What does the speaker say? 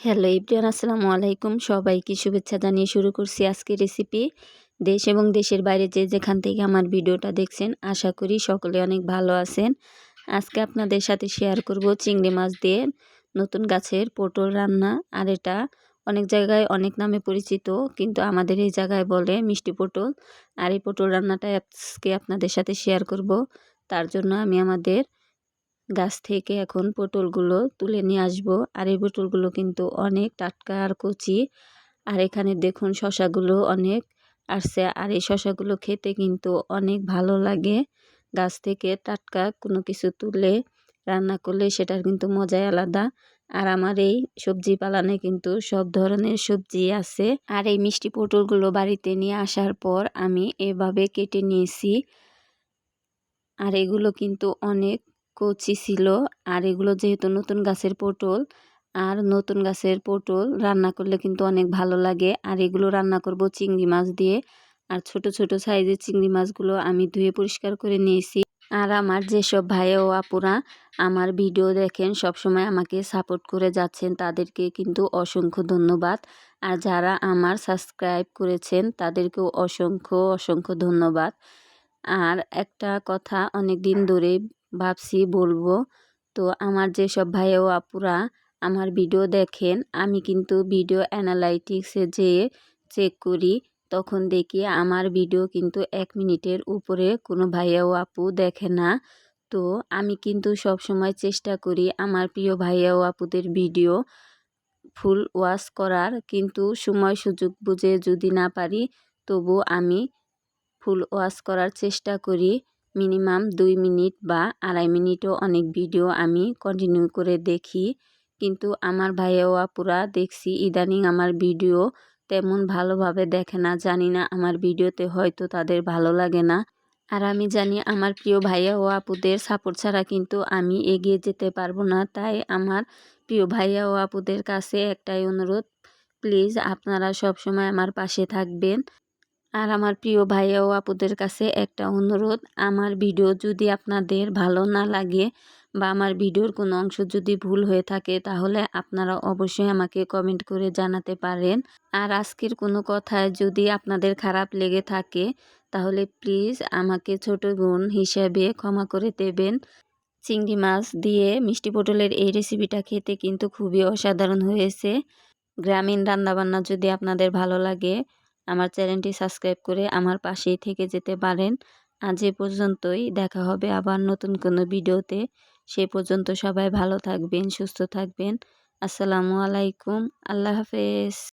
Hello ইব্রিয়ান আসসালামু আলাইকুম। সবাইকে শুভেচ্ছা জানিয়ে শুরু করছি আজকের রেসিপি দেশ এবং দেশের বাইরে যে যেখান থেকে আমার ভিডিওটা দেখছেন, আশা করি সকলে অনেক ভালো আছেন। আজকে আপনাদের সাথে শেয়ার করব চিংড়ি মাছ দিয়ে নতুন গাছের পটল রান্না। আর এটা অনেক জায়গায় অনেক নামে পরিচিত, কিন্তু আমাদের এই জায়গায় বলে মিষ্টি পটল। আর এই পটল রান্নাটা আজকে আপনাদের সাথে শেয়ার করব। তার জন্য আমি আমাদের গাছ থেকে এখন পটলগুলো তুলে নিয়ে আসব। আর এই পটলগুলো কিন্তু অনেক টাটকা আর কচি। আর এখানে দেখুন শশাগুলো অনেক আসছে। আর এই শশাগুলো খেতে কিন্তু অনেক ভালো লাগে। গাছ থেকে টাটকা কোনো কিছু তুলে রান্না করলে সেটার কিন্তু মজাই আলাদা। আর আমার এই সবজি পালানে কিন্তু সব ধরনের সবজি আছে। আর এই মিষ্টি পটলগুলো বাড়িতে নিয়ে আসার পর আমি এভাবে কেটে নিয়েছি। আর এগুলো কিন্তু অনেক কচি ছিল। আর এগুলো যেহেতু নতুন গাছের পটল, আর নতুন গাছের পটল রান্না করলে কিন্তু অনেক ভালো লাগে। আর এগুলো রান্না করব চিংড়ি মাছ দিয়ে। আর ছোট ছোট সাইজের চিংড়ি মাছগুলো আমি ধুয়ে পরিষ্কার করে নিয়েছি। আর আমার যেসব ভাই ও আপুরা আমার ভিডিও দেখেন, সবসময় আমাকে সাপোর্ট করে যাচ্ছেন, তাদেরকে কিন্তু অসংখ্য ধন্যবাদ। আর যারা আমার সাবস্ক্রাইব করেছেন, তাদেরকেও অসংখ্য অসংখ্য ধন্যবাদ। আর একটা কথা অনেক দিন ধরেই ভাবছি বলব। তো আমার যেসব ভাই ও আপুরা আমার ভিডিও দেখেন, আমি কিন্তু ভিডিও অ্যানালাইটিক্সে যেয়ে চেক করি। তখন দেখি আমার ভিডিও কিন্তু এক মিনিটের উপরে কোনো ভাইয়া ও আপু দেখে না। তো আমি কিন্তু সব সময় চেষ্টা করি আমার প্রিয় ভাইয়া ও আপুদের ভিডিও ফুল ওয়াশ করার। কিন্তু সময় সুযোগ বুঝে যদি না পারি, তবু আমি ফুল ওয়াশ করার চেষ্টা করি। মিনিমাম দুই মিনিট বা আড়াই মিনিটও অনেক ভিডিও আমি কন্টিনিউ করে দেখি। কিন্তু আমার ভাইয়া আপুরা দেখছি, ইদানিং আমার ভিডিও তেমন ভালোভাবে দেখে না। জানি না আমার ভিডিওতে হয়তো তাদের ভালো লাগে না। আর আমি জানি আমার প্রিয় ভাইয়া ও আপুদের সাপোর্ট ছাড়া কিন্তু আমি এগিয়ে যেতে পারব না। তাই আমার প্রিয় ভাইয়া ও আপুদের কাছে একটাই অনুরোধ প্লিজ আপনারা সব সময় আমার পাশে থাকবেন। আর আমার প্রিয় ভাইয়া ও আপুদের কাছে একটা অনুরোধ, আমার ভিডিও যদি আপনাদের ভালো না লাগে বা আমার ভিডিওর কোনো অংশ যদি ভুল হয়ে থাকে তাহলে আপনারা অবশ্যই আমাকে কমেন্ট করে জানাতে পারেন। আর আজকের কোনো কথায় যদি আপনাদের খারাপ লেগে থাকে তাহলে প্লিজ আমাকে ছোট বোন হিসাবে ক্ষমা করে দেবেন। চিংড়ি মাছ দিয়ে মিষ্টি পটলের এই রেসিপিটা খেতে কিন্তু খুবই অসাধারণ হয়েছে। গ্রামীণ রান্নাবান্না যদি আপনাদের ভালো লাগে আমার চ্যানেলটি সাবস্ক্রাইব করে আমার পাশেই থেকে যেতে পারেন। আজ এ পর্যন্তই, দেখা হবে আবার নতুন কোনো ভিডিওতে। সে পর্যন্ত সবাই ভালো থাকবেন, সুস্থ থাকবেন। আসসালামু আলাইকুম, আল্লাহ হাফেজ।